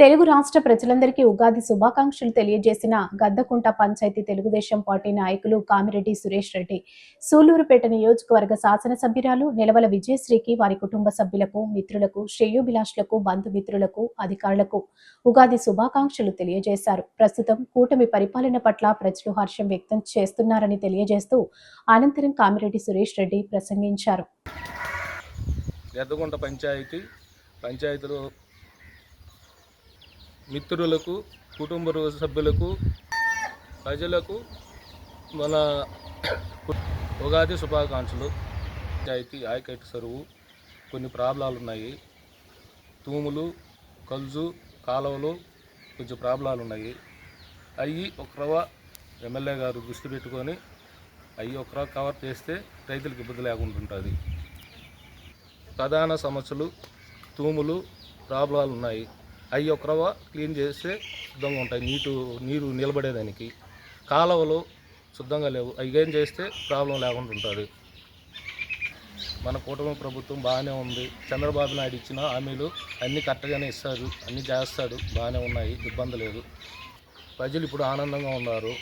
తెలుగు రాష్ట్ర ప్రజలందరికీ ఉగాది శుభాకాంక్షలు తెలియజేసిన గద్దకుంట పంచాయతీ తెలుగుదేశం పార్టీ నాయకులు కామిరెడ్డి సురేష్ రెడ్డి. సూలూరుపేట నియోజకవర్గ శాసనసభ్యురాలు నిలవల విజయశ్రీకి వారి కుటుంబ సభ్యులకు మిత్రులకు శ్రేయోభిలాషులకు బంధుమిత్రులకు అధికారులకు ఉగాది శుభాకాంక్షలు తెలియజేశారు. ప్రస్తుతం కూటమి పరిపాలన పట్ల ప్రజలు హర్షం వ్యక్తం చేస్తున్నారని తెలియజేస్తూ అనంతరం కామిరెడ్డి సురేష్ రెడ్డి ప్రసంగించారు. గద్దగుంట పంచాయతీ పంచాయతీలో మిత్రులకు కుటుంబ సభ్యులకు ప్రజలకు మన ఉగాది శుభాకాంక్షలు. పంచాయతీ ఆయకట్టు సరువు. కొన్ని ప్రాబ్లాలు ఉన్నాయి. తూములు కలుజు కాలువలు కొంచెం ప్రాబ్లాలు ఉన్నాయి. అవి ఒకరవ ఎమ్మెల్యే గారు దృష్టి పెట్టుకొని అవి ఒకరవ కవర్ చేస్తే రైతులకు ఇబ్బంది లేకుండా ఉంటుంది. ప్రధాన సమస్యలు తూములు ప్రాబ్లాలు ఉన్నాయి. అవి ఒక రవ్వ క్లీన్ చేస్తే శుద్ధంగా ఉంటాయి. నీటు నీరు నిలబడేదానికి. కాలువలు శుద్ధంగా లేవు. అవి ఏం చేస్తే ప్రాబ్లం లేకుండా ఉంటుంది. మన కూటమి ప్రభుత్వం బాగానే ఉంది. చంద్రబాబు నాయుడు ఇచ్చిన హామీలు అన్నీ కరెక్ట్గానే ఇస్తారు అన్నీ చేస్తాడు. బాగానే ఉన్నాయి. ఇబ్బంది లేదు. ప్రజలు ఇప్పుడు ఆనందంగా ఉన్నారు.